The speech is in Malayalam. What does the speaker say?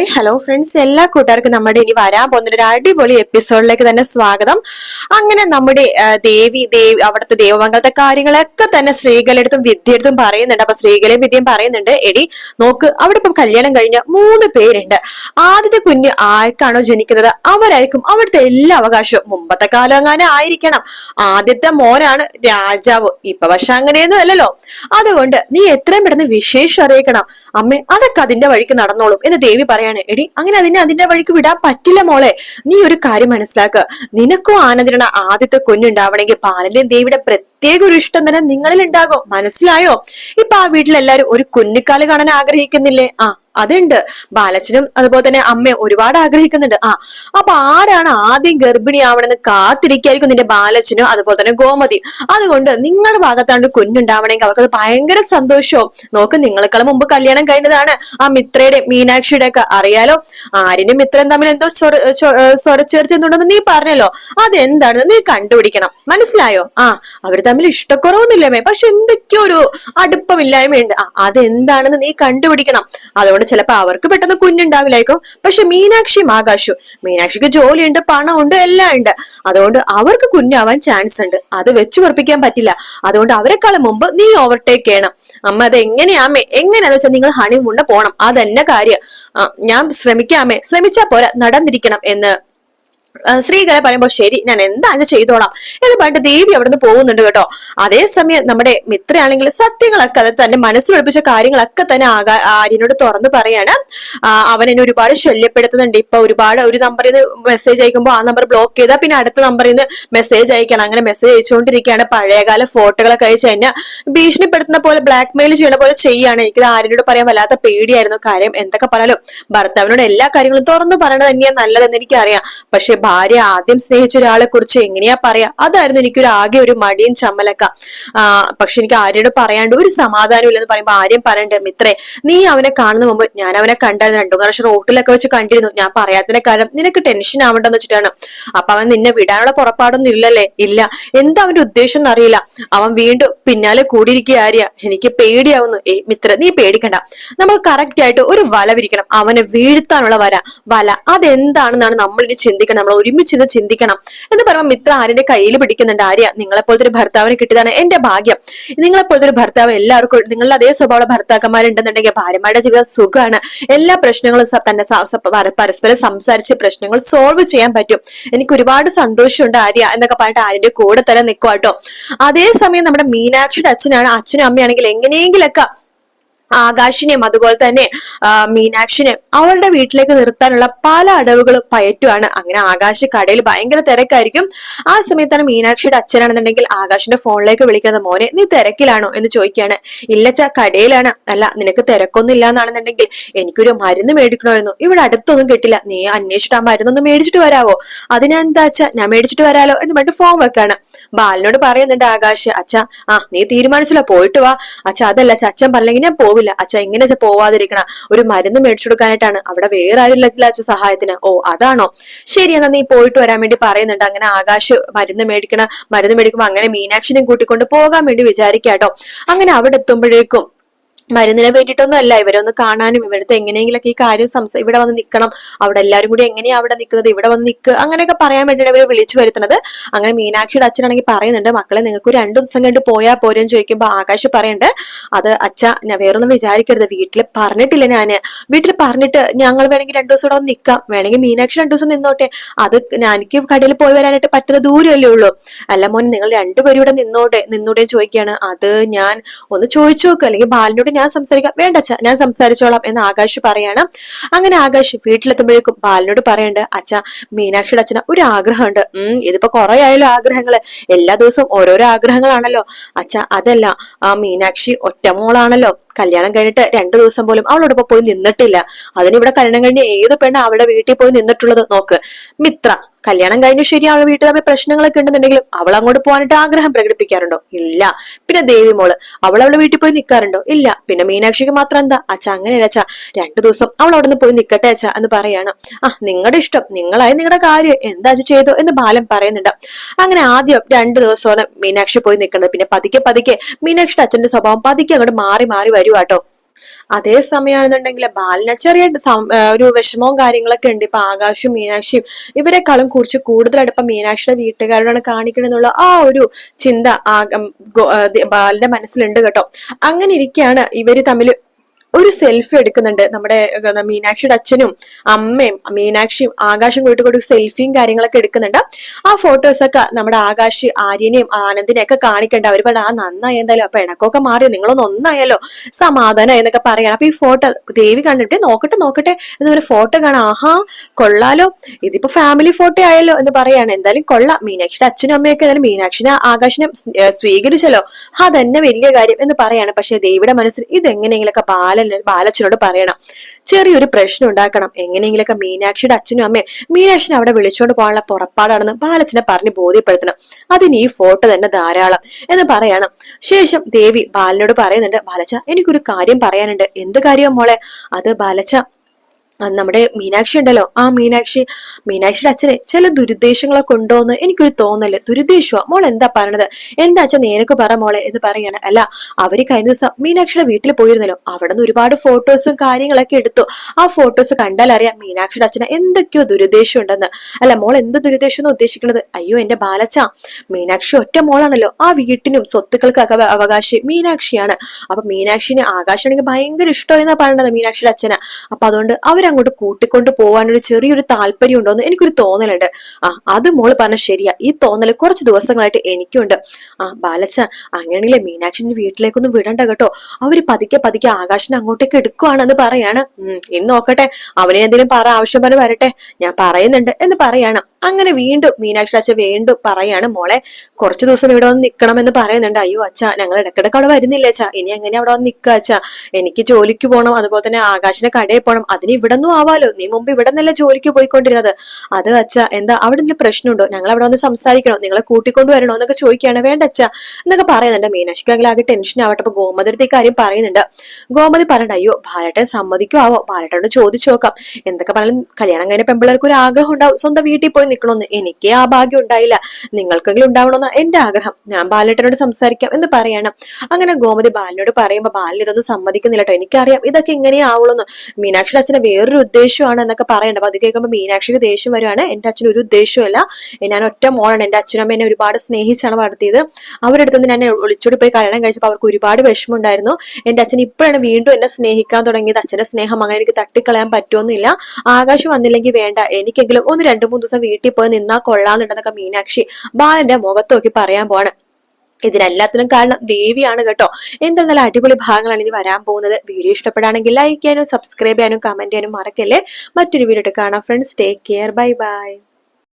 ഹായ് ഹലോ ഫ്രണ്ട്സ് എല്ലാ കൂട്ടുകാർക്കും നമ്മുടെ ഇനി വരാൻ പോകുന്ന ഒരു അടിപൊളി എപ്പിസോഡിലേക്ക് തന്നെ സ്വാഗതം. അങ്ങനെ നമ്മുടെ ദേവി ദേവി അവിടുത്തെ ദേവമംഗലത്തെ കാര്യങ്ങളൊക്കെ തന്നെ സ്ത്രീകളെടുത്തും വിദ്യയെടുത്തും പറയുന്നുണ്ട്. അപ്പൊ സ്ത്രീകളെയും വിദ്യയും പറയുന്നുണ്ട് എടി നോക്ക് അവിടെ ഇപ്പം കല്യാണം കഴിഞ്ഞ മൂന്ന് പേരുണ്ട്. ആദ്യത്തെ കുഞ്ഞ് ആർക്കാണോ ജനിക്കുന്നത്? അവരായിരിക്കും അവിടുത്തെ എല്ലാ അവകാശവും. മുമ്പത്തെ കാലം അങ്ങനെ ആയിരിക്കണം. ആദ്യത്തെ മോനാണ് രാജാവ്. ഇപ്പൊ പക്ഷെ അങ്ങനെയൊന്നും അല്ലല്ലോ. അതുകൊണ്ട് നീ എത്രയും പെട്ടെന്ന് വിശേഷം അറിയിക്കണം. അമ്മേ അതൊക്കെ അതിന്റെ വഴിക്ക് നടന്നോളും എന്ന് ദേവി പറയാണ് എടി അങ്ങനെ അതിനെ അതിന്റെ വഴിക്ക് വിടാൻ പറ്റില്ല മോളെ. നീ ഒരു കാര്യം മനസ്സിലാക്കുക നിനക്കും ആനന്ദിന ആദ്യത്തെ കുഞ്ഞുണ്ടാവണമെങ്കിൽ പാലന്റെയും ദേവിയുടെ പ്രത്യേക ഒരു ഇഷ്ടം തന്നെ നിങ്ങളിൽ ഉണ്ടാകും മനസ്സിലായോ? ഇപ്പൊ ആ വീട്ടിലെല്ലാരും ഒരു കുഞ്ഞിക്കാൽ കാണാൻ ആഗ്രഹിക്കുന്നില്ലേ? ആ അതുണ്ട്. ബാലച്ചനും അതുപോലെ തന്നെ അമ്മയും ഒരുപാട് ആഗ്രഹിക്കുന്നുണ്ട്. ആ അപ്പൊ ആരാണ് ആദ്യം ഗർഭിണിയാവണമെന്ന് കാത്തിരിക്കായിരിക്കും നിന്റെ ബാലച്ചനും അതുപോലെ തന്നെ ഗോമതി. അതുകൊണ്ട് നിങ്ങളുടെ ഭാഗത്താണ് കുഞ്ഞുണ്ടാവണമെങ്കിൽ അവർക്കത് ഭയങ്കര സന്തോഷവും. നോക്ക് നിങ്ങളെക്കാളും മുമ്പ് കല്യാണം കഴിഞ്ഞതാണ്. ആ മിത്രയുടെ മീനാക്ഷിയുടെ ഒക്കെ അറിയാലോ? ആര്യനും മിത്രയും തമ്മിൽ എന്തോ സ്വരച്ചേർച്ചെന്നുണ്ടെന്ന് നീ പറഞ്ഞല്ലോ. അതെന്താണെന്ന് നീ കണ്ടുപിടിക്കണം. മനസ്സിലായോ? ആ അവർ തമ്മിൽ ഇഷ്ടക്കുറവൊന്നുമില്ലമേ പക്ഷെ എന്തൊക്കെയോ ഒരു അടുപ്പമില്ലായ്മയുണ്ട്. അതെന്താണെന്ന് നീ കണ്ടുപിടിക്കണം. അതുകൊണ്ട് ചിലപ്പോ അവർക്ക് പെട്ടെന്ന് കുഞ്ഞുണ്ടാവില്ലായിരിക്കും. പക്ഷെ മീനാക്ഷിയും ആകാശു മീനാക്ഷിക്ക് ജോലിയുണ്ട് പണമുണ്ട് എല്ലാം ഉണ്ട്. അതുകൊണ്ട് അവർക്ക് കുഞ്ഞാവാൻ ചാൻസ് ഉണ്ട്. അത് വെച്ചു ഉറപ്പിക്കാൻ പറ്റില്ല. അതുകൊണ്ട് അവരെക്കാളും മുമ്പ് നീ ഓവർടേക്ക് ചെയ്യണം. അമ്മ അത് എങ്ങനെയാമേ എങ്ങനെയാന്ന് വെച്ചാൽ നിങ്ങൾ ഹണിമൂണിന് പോണം. അതെന്നെ കാര്യം. ഞാൻ ശ്രമിക്കാമേ ശ്രമിച്ചാ പോരാ. നടന്നിരിക്കണം എന്ന്. ശ്രീകല പറയുമ്പോൾ ശരി ഞാൻ എന്താ ചെയ്തോളാം എന്ന് പറഞ്ഞിട്ട് ദേവി അവിടുന്ന് പോകുന്നുണ്ട് കേട്ടോ. അതേസമയം നമ്മുടെ മിത്രയാണെങ്കിൽ സത്യങ്ങളൊക്കെ അത് തന്നെ മനസ്സിലൊളിപ്പിച്ച കാര്യങ്ങളൊക്കെ തന്നെ ആകാ ആര്യനോട് തുറന്ന് പറയാണ്. അവൻ എന്നെ ഒരുപാട് ശല്യപ്പെടുത്തുന്നുണ്ട്. ഇപ്പൊ ഒരുപാട് ഒരു നമ്പറിൽ നിന്ന് മെസ്സേജ് അയക്കുമ്പോൾ ആ നമ്പർ ബ്ലോക്ക് ചെയ്താൽ പിന്നെ അടുത്ത നമ്പറിൽ നിന്ന് മെസ്സേജ് അയക്കണം. അങ്ങനെ മെസ്സേജ് അയച്ചുകൊണ്ടിരിക്കുകയാണ്. പഴയകാല ഫോട്ടോകളൊക്കെ അയച്ചു കഴിഞ്ഞാൽ ഭീഷണിപ്പെടുത്തുന്ന പോലെ ബ്ലാക്ക് മെയിൽ ചെയ്യണ പോലെ ചെയ്യാണ്. എനിക്കിത് ആര്യനോട് പറയാൻ വല്ലാത്ത പേടിയായിരുന്നു. കാര്യം എന്തൊക്കെ പറഞ്ഞാലും ഭർത്താവിനോട് എല്ലാ കാര്യങ്ങളും തുറന്നു പറയണത് തന്നെയാണ് നല്ലതെന്ന് എനിക്കറിയാം. പക്ഷെ ഭാര്യ ആദ്യം സ്നേഹിച്ച ഒരാളെ കുറിച്ച് എങ്ങനെയാ പറയാ? അതായിരുന്നു എനിക്കൊരു ആകെ ഒരു മടിയും ചമ്മലക്ക. പക്ഷെ എനിക്ക് ആര്യയോട് പറയാണ്ട് ഒരു സമാധാനം ഇല്ലെന്ന് പറയുമ്പോ ആര്യം പറയണ്ട മിത്രേ? നീ അവനെ കാണുന്ന മുമ്പ് ഞാൻ അവനെ കണ്ടായിരുന്നു. രണ്ടു മൂന്ന് പ്രാവശ്യം റോട്ടിലൊക്കെ വെച്ച് കണ്ടിരുന്നു. ഞാൻ പറയാത്തതിന്റെ കാരണം നിനക്ക് ടെൻഷൻ ആവണ്ടെന്ന് വെച്ചിട്ടാണ്. അപ്പൊ അവൻ നിന്നെ വിടാനുള്ള പുറപ്പാടൊന്നും ഇല്ലല്ലേ? ഇല്ല. എന്താ അവന്റെ ഉദ്ദേശം എന്നറിയില്ല അവൻ വീണ്ടും പിന്നാലെ കൂടിയിരിക്കുക ആര്യ. എനിക്ക് പേടിയാവുന്നു. ഏ മിത്ര നീ പേടിക്കണ്ട. നമുക്ക് കറക്റ്റ് ആയിട്ട് ഒരു വല വിരിക്കണം. അവനെ വീഴ്ത്താനുള്ള വര. വല അതെന്താണെന്നാണ് നമ്മൾ ഇനി ചിന്തിക്കണം നമ്മൾ ഒരുമിച്ച് ചിന്തിക്കണം എന്ന് പറയുമ്പോൾ മിത്ര ആര്യന്റെ കയ്യിൽ പിടിക്കുന്നുണ്ട്. ആര്യ നിങ്ങളെപ്പോലത്തെ ഒരു ഭർത്താവിനെ കിട്ടിയതാണ് എന്റെ ഭാഗ്യം. നിങ്ങളെപ്പോലത്തെ ഒരു ഭർത്താവ് എല്ലാവർക്കും നിങ്ങളുടെ അതേ സ്വഭാവമുള്ള ഭർത്താക്കന്മാരുണ്ടെന്നുണ്ടെങ്കിൽ ഭാര്യമാരുടെ ജീവിതം സുഖമാണ്. എല്ലാ പ്രശ്നങ്ങളും തന്നെ പരസ്പരം സംസാരിച്ച് പ്രശ്നങ്ങൾ സോൾവ് ചെയ്യാൻ പറ്റും. എനിക്ക് ഒരുപാട് സന്തോഷമുണ്ട് ആര്യ എന്നൊക്കെ പറഞ്ഞിട്ട് ആര്യന്റെ കൂടെ തന്നെ നിൽക്കുക കേട്ടോ. അതേസമയം നമ്മുടെ മീനാക്ഷിയുടെ അച്ഛനാണ് അച്ഛനും അമ്മയാണെങ്കിൽ എങ്ങനെയെങ്കിലൊക്കെ ആകാശിനെയും അതുപോലെ തന്നെ മീനാക്ഷിനെ മീനാക്ഷിനെയും അവളുടെ വീട്ടിലേക്ക് നിർത്താനുള്ള പല അടവുകളും പയറ്റുവാണ്. അങ്ങനെ ആകാശ് കടയിൽ ഭയങ്കര തിരക്കായിരിക്കും. ആ സമയത്താണ് മീനാക്ഷിയുടെ അച്ഛനാണെന്നുണ്ടെങ്കിൽ ആകാശിന്റെ ഫോണിലേക്ക് വിളിക്കുന്നത് മോനെ നീ തിരക്കിലാണോ? എന്ന് ചോദിക്കുകയാണ്. ഇല്ലച്ച കടയിലാണ്. അല്ല നിനക്ക് തിരക്കൊന്നും ഇല്ല എന്നാണെന്നുണ്ടെങ്കിൽ എനിക്കൊരു മരുന്ന് മേടിക്കണമായിരുന്നു. ഇവിടെ അടുത്തൊന്നും കിട്ടില്ല. നീ അന്വേഷിച്ചിട്ട് ആ മരുന്നൊന്ന് മേടിച്ചിട്ട് വരാവോ? അതിനെന്താ അച്ഛ? ഞാൻ മേടിച്ചിട്ട് വരാലോ എന്ന് പറഞ്ഞിട്ട് ഫോം വെക്കാണ് ബാലിനോട് പറയുന്നുണ്ട് ആകാശ് അച്ഛ ആ നീ തീരുമാനിച്ചല്ലോ. പോയിട്ട് വാ. അച്ഛ അതല്ല അച്ഛൻ പറഞ്ഞെങ്കിൽ ഞാൻ പോവില്ല. അച്ഛ എങ്ങനെ അച്ഛ പോവാതിരിക്കണ. ഒരു മരുന്ന് മേടിച്ചു കൊടുക്കാനായിട്ടാണ് അവിടെ വേറെ ആരും ഇല്ല അച്ഛ സഹായത്തിന്. ഓ അതാണോ? ശരി എന്നാ നീ പോയിട്ട് വരാൻ വേണ്ടി പറയുന്നുണ്ട്. അങ്ങനെ ആകാശ് മരുന്ന് മേടിക്കണ മരുന്ന് മേടിക്കുമ്പോൾ അങ്ങനെ മീനാക്ഷിനെയും കൂട്ടിക്കൊണ്ട് പോകാൻ വേണ്ടി വിചാരിക്കാട്ടോ. അങ്ങനെ അവിടെ എത്തുമ്പോഴേക്കും മരുന്നിനെ വേണ്ടിയിട്ടൊന്നും അല്ല ഒന്ന് കാണാനും ഇവിടുത്തെ എങ്ങനെയെങ്കിലൊക്കെ ഈ കാര്യം സംസ ഇവിടെ വന്ന് നിൽക്കണം അവിടെ എല്ലാവരും കൂടി എങ്ങനെയാ അവിടെ നിൽക്കുന്നത് ഇവിടെ വന്ന് നിൽക്കുക അങ്ങനെയൊക്കെ പറയാൻ വേണ്ടിയിട്ട് ഇവരെ വിളിച്ചു വരുത്തുന്നത്. അങ്ങനെ മീനാക്ഷിയുടെ അച്ഛനാണെങ്കിൽ പറയുന്നുണ്ട് മക്കളെ നിങ്ങൾക്ക് രണ്ടു ദിവസം കണ്ട് പോയാൽ പോരെന്ന് ചോദിക്കുമ്പോൾ ആകാശ് പറയുന്നുണ്ട് അത് അച്ഛ ഞാൻ വേറൊന്നും വിചാരിക്കരുത്. വീട്ടിൽ പറഞ്ഞിട്ടില്ല ഞാൻ വീട്ടിൽ പറഞ്ഞിട്ട് ഞങ്ങൾ വേണമെങ്കിൽ രണ്ടു ദിവസം ഇവിടെ വന്ന് നിൽക്കാം വേണമെങ്കിൽ മീനാക്ഷി രണ്ടു ദിവസം നിന്നോട്ടെ. അത് എനിക്ക് കടയിൽ പോയി വരാനായിട്ട് പറ്റുന്ന ദൂരമല്ലേ ഉള്ളൂ. അല്ല മോൻ നിങ്ങൾ രണ്ടുപേരും ഇവിടെ നിന്നോട്ടെ നിന്നോടെ ചോദിക്കുകയാണ്. അത് ഞാൻ ഒന്ന് ചോദിച്ചു നോക്കുക അല്ലെങ്കിൽ ബാലിനോട് ഞാൻ സംസാരിക്കാം. വേണ്ട അച്ഛ ഞാൻ സംസാരിച്ചോളാം എന്ന് ആകാശ് പറയാണ്. അങ്ങനെ ആകാശ് വീട്ടിലെത്തുമ്പോഴേക്കും ബാലിനോട് പറയണ്ട് അച്ഛ മീനാക്ഷിയുടെ അച്ഛന് ഒരു ആഗ്രഹമുണ്ട്. ഉം ഇതിപ്പോ കുറെ ആയാലും ആഗ്രഹങ്ങൾ. എല്ലാ ദിവസവും ഓരോരോ ആഗ്രഹങ്ങളാണല്ലോ. അച്ഛ അതല്ല ആ മീനാക്ഷി ഒറ്റമോളാണല്ലോ കല്യാണം കഴിഞ്ഞിട്ട് രണ്ടു ദിവസം പോലും അവളോടൊപ്പം പോയി നിന്നിട്ടില്ല. അതിനിവിടെ കല്യാണം കഴിഞ്ഞ് ഏത് പെണ്ണ് അവളുടെ വീട്ടിൽ പോയി നിന്നിട്ടുള്ളത്? നോക്ക്. മിത്ര കല്യാണം കഴിഞ്ഞു ശരി അവളുടെ വീട്ടിൽ തമ്മിൽ പ്രശ്നങ്ങളൊക്കെ ഉണ്ടെന്നുണ്ടെങ്കിലും അവൾ അങ്ങോട്ട് പോകാനായിട്ട് ആഗ്രഹം പ്രകടിപ്പിക്കാറുണ്ടോ? ഇല്ല. പിന്നെ ദേവി മോൾ അവൾ അവളുടെ വീട്ടിൽ പോയി നിൽക്കാറുണ്ടോ ഇല്ല. പിന്നെ മീനാക്ഷിക്ക് മാത്രം എന്താ? അച്ഛ അങ്ങനെയല്ല അച്ഛാ. രണ്ടു ദിവസം അവൾ അവിടെ നിന്ന് പോയി നിൽക്കട്ടെ അച്ഛ എന്ന് പറയാണ്. ആ നിങ്ങളുടെ ഇഷ്ടം. നിങ്ങളായി നിങ്ങളുടെ കാര്യം എന്താ അച്ഛ ചെയ്തോ എന്ന് ബാലൻ പറയുന്നുണ്ട്. അങ്ങനെ ആദ്യം രണ്ടു ദിവസമാണ് മീനാക്ഷി പോയി നിൽക്കുന്നത് പിന്നെ പതുക്കെ പതുക്കെ മീനാക്ഷിയുടെ അച്ഛന്റെ സ്വഭാവം പതുക്കെ അങ്ങോട്ട് മാറി മാറി വരുവാട്ടോ അതേ സമയമാണെന്നുണ്ടെങ്കിൽ ബാലിന് ചെറിയ ഒരു വിഷമവും കാര്യങ്ങളൊക്കെ ഉണ്ട്. ഇപ്പൊ ആകാശും മീനാക്ഷിയും ഇവരെക്കാളും കുറിച്ച് കൂടുതൽ അടുപ്പം മീനാക്ഷിയുടെ വീട്ടുകാരോടാണ് കാണിക്കണമെന്നുള്ള ആ ഒരു ചിന്ത ബാലിന്റെ മനസ്സിലുണ്ട് കേട്ടോ. അങ്ങനെ ഇരിക്കുകയാണ് ഇവർ തമ്മിൽ ഒരു സെൽഫി എടുക്കുന്നുണ്ട് നമ്മുടെ മീനാക്ഷിയുടെ അച്ഛനും അമ്മയും മീനാക്ഷിയും ആകാശം കൂട്ടി കൂടി സെൽഫിയും കാര്യങ്ങളൊക്കെ എടുക്കുന്നുണ്ട്. ആ ഫോട്ടോസൊക്കെ നമ്മുടെ ആകാശി ആര്യനെയും ആനന്ദിനെയും ഒക്കെ കാണിക്കേണ്ട. അവർ പറഞ്ഞു ആ നന്നായി എന്തായാലും അപ്പൊ ഇണക്കൊക്കെ മാറി നിങ്ങളൊന്ന് ഒന്നായല്ലോ സമാധാനം എന്നൊക്കെ പറയാണ്. അപ്പൊ ഈ ഫോട്ടോ ദേവി കണ്ടിട്ട് നോക്കട്ടെ നോക്കട്ടെ എന്ന് എന്നൊരു ഫോട്ടോ കാണാം. ആഹാ കൊള്ളാലോ. ഇതിപ്പോ ഫാമിലി ഫോട്ടോ ആയല്ലോ എന്ന് പറയാണ്. എന്തായാലും കൊള്ളാം. മീനാക്ഷിയുടെ അച്ഛനും അമ്മയൊക്കെ എന്തായാലും മീനാക്ഷിനെ ആകാശിനെ സ്വീകരിച്ചല്ലോ. അതന്നെ വലിയ കാര്യം എന്ന് പറയാണ്. പക്ഷെ ദേവിയുടെ മനസ്സിൽ ഇതെങ്ങനെയെങ്കിലൊക്കെ ബാലച്ചനോട് പറയണം. ചെറിയൊരു പ്രശ്നം ഉണ്ടാക്കണം. എങ്ങനെയെങ്കിലൊക്കെ മീനാക്ഷിയുടെ അച്ഛനും അമ്മയും മീനാക്ഷിനെ അവിടെ വിളിച്ചുകൊണ്ട് പോകാനുള്ള പുറപ്പാടാണെന്ന് ബാലച്ചനെ പറഞ്ഞ് ബോധ്യപ്പെടുത്തണം. അതിന് ഈ ഫോട്ടോ തന്നെ ധാരാളം. എന്ന് പറയണം. ശേഷം ദേവി ബാലനോട് പറയുന്നുണ്ട് ബാലച്ച എനിക്കൊരു കാര്യം പറയാനുണ്ട്. എന്ത് കാര്യം മോളെ? അത് ബാലച്ച നമ്മുടെ മീനാക്ഷി ഉണ്ടല്ലോ. ആ മീനാക്ഷി മീനാക്ഷിയുടെ അച്ഛനെ ചില ദുരുദ്ദേശങ്ങളൊക്കെ ഉണ്ടോന്ന് എനിക്കൊരു തോന്നൽ. ദുരുദ്ദേശമാ. മോൾ എന്താ പറയണത്? എന്താ അച്ഛൻ നേരൊക്കെ പറ മോളെ എന്ന് പറയാണ്. അല്ല അവർ കഴിഞ്ഞ ദിവസം മീനാക്ഷിയുടെ വീട്ടിൽ പോയിരുന്നല്ലോ. അവിടെ നിന്ന് ഒരുപാട് ഫോട്ടോസും കാര്യങ്ങളൊക്കെ എടുത്തു. ആ ഫോട്ടോസ് കണ്ടാൽ അറിയാം മീനാക്ഷിയുടെ അച്ഛന് എന്തൊക്കെയോ ദുരുദ്ദേശം ഉണ്ടെന്ന്. അല്ല മോൾ എന്ത് ദുരുദ്ദേശം എന്ന് ഉദ്ദേശിക്കുന്നത് അയ്യോ എന്റെ ബാലച്ച മീനാക്ഷി ഒറ്റ മോളാണല്ലോ. ആ വീട്ടിനും സ്വത്തുക്കൾക്കൊക്കെ അവ- അവകാശി മീനാക്ഷിയാണ്. അപ്പൊ മീനാക്ഷിനെ ആകാശാണെങ്കിൽ ഭയങ്കര ഇഷ്ടമെന്നാ പറയണത് മീനാക്ഷിയുടെ അച്ഛന്. അപ്പൊ അതുകൊണ്ട് അവരങ്ങോട്ട് കൂട്ടിക്കൊണ്ട് പോകാനൊരു ചെറിയൊരു താല്പര്യം ഉണ്ടോന്ന് എനിക്കൊരു തോന്നലുണ്ട്. ആ അത് മോൾ പറഞ്ഞ ശരിയാ. ഈ തോന്നൽ കുറച്ച് ദിവസങ്ങളായിട്ട് എനിക്കുണ്ട്. ആ ബാലച്ച അങ്ങനെയാണെങ്കിൽ മീനാക്ഷിന്റെ വീട്ടിലേക്കൊന്നും വിടണ്ട കേട്ടോ. അവർ പതുക്കെ പതുക്കെ ആകാശിനെ അങ്ങോട്ടേക്ക് എടുക്കുവാണെന്ന് പറയാണ്. ഉം ഇന്ന് നോക്കട്ടെ. അവനെ എന്തെങ്കിലും പറ ആവശ്യം പറഞ്ഞ് വരട്ടെ. ഞാൻ പറയുന്നുണ്ട് എന്ന് പറയാണ്. അങ്ങനെ വീണ്ടും മീനാക്ഷി അച്ഛൻ വീണ്ടും പറയാണ് മോളെ കുറച്ച് ദിവസം ഇവിടെ വന്ന് നിക്കണം എന്ന് പറയുന്നുണ്ട്. അയ്യോ അച്ഛ ഞങ്ങൾ ഇടക്കിടക്ക് അവിടെ വരുന്നില്ല അച്ഛാ? ഇനി എങ്ങനെ അവിടെ വന്ന് നിക്കുക അച്ഛാ. എനിക്ക് ജോലിക്ക് പോകണം അതുപോലെ തന്നെ ആകാശിനെ കടയിൽ പോകണം അതിന് ഇവിടെ നിന്നും ആവാലോ? നീ മുമ്പ് ഇവിടെ നിന്നല്ലേ ജോലിക്ക് പോയിക്കൊണ്ടിരുന്നത്. അത് അച്ഛാ എന്താ അവിടെ എന്തെങ്കിലും പ്രശ്നമുണ്ടോ? ഞങ്ങൾ അവിടെ വന്ന് സംസാരിക്കണോ? നിങ്ങളെ കൂട്ടിക്കൊണ്ട് വരണോ എന്നൊക്കെ ചോദിക്കുകയാണ്. വേണ്ട അച്ഛാ എന്നൊക്കെ പറയുന്നുണ്ട്. മീനാക്ഷിക്ക് ആകെ ടെൻഷൻ ആവട്ടെ. അപ്പൊ ഗോമതിയുടെ കാര്യം പറയുന്നുണ്ട്. ഗോമതി പറയണ്ട അയ്യോ ഭാരട്ടെ സമ്മതിക്കോ ആവോ ഭാരട്ടോട് ചോദിച്ചു നോക്കാം. എന്തൊക്കെ പറഞ്ഞാലും കല്യാണം കഴിഞ്ഞ പെമ്പിള്ളേർക്ക് ഒരു ആഗ്രഹം ഉണ്ടാവും. സ്വന്തം വീട്ടിൽ പോയി നിൽക്കണമെന്ന്. എനിക്ക് ആ ഭാഗ്യം ഉണ്ടായില്ല. നിങ്ങൾക്കെങ്കിലും ഉണ്ടാവണമെന്ന് എന്റെ ആഗ്രഹം. ഞാൻ ബാലേട്ടനോട് സംസാരിക്കാം എന്ന് പറയണം. അങ്ങനെ ഗോമതി ബാലിനോട് പറയുമ്പോൾ ബാലിന് ഇതൊന്നും സമ്മതിക്കുന്നില്ല കേട്ടോ എനിക്കറിയാം ഇതൊക്കെ ഇങ്ങനെ ആവുള്ളൂ അച്ഛനെ അച്ഛന് വേറൊരു ഉദ്ദേശമാണ് എന്നൊക്കെ പറയണ്ട. അപ്പൊ അത് കേൾക്കുമ്പോൾ മീനാക്ഷിക്ക് ദേഷ്യം വരുവാണ്. എന്റെ അച്ഛൻ ഒരു ഉദ്ദേശമല്ല ഞാൻ ഒറ്റ മോളാണ്. എന്റെ അച്ഛനമ്മ എന്നെ ഒരുപാട് സ്നേഹിച്ചാണ് വളർത്തിയത്. അവരുടെ അടുത്ത് നിന്ന് എന്നെ ഒളിച്ചോടി പോയി കല്യാണം കഴിച്ചപ്പോൾ അവർക്ക് ഒരുപാട് വിഷമമുണ്ടായിരുന്നു. എന്റെ അച്ഛൻ ഇപ്പോഴാണ് വീണ്ടും എന്നെ സ്നേഹിക്കാൻ തുടങ്ങിയത്. അച്ഛന്റെ സ്നേഹം അങ്ങനെ എനിക്ക് തട്ടിക്കളയാൻ പറ്റുമെന്നില്ല ആകാശം വന്നില്ലെങ്കിൽ വേണ്ട. എനിക്കെങ്കിലും ഒന്ന് രണ്ടു മൂന്ന് ദിവസം വീട്ടിൽ പോയി നിന്നാ കൊള്ളാന്നുണ്ടെന്നൊക്കെ മീനാക്ഷി ബാലന്റെ മുഖത്ത് നോക്കി പറയാൻ പോവാണ്. ഇതിനെല്ലാത്തിനും കാരണം ദേവിയാണ് കേട്ടോ. എന്തായാലും നല്ല അടിപൊളി ഭാഗങ്ങളാണ് ഇനി വരാൻ പോകുന്നത്. വീഡിയോ ഇഷ്ടപ്പെടുകയാണെങ്കിൽ ലൈക്ക് ചെയ്യാനും സബ്സ്ക്രൈബ് ചെയ്യാനും കമന്റ് ചെയ്യാനും മറക്കല്ലേ. മറ്റൊരു വീഡിയോ കാണാം. Friends take care bye bye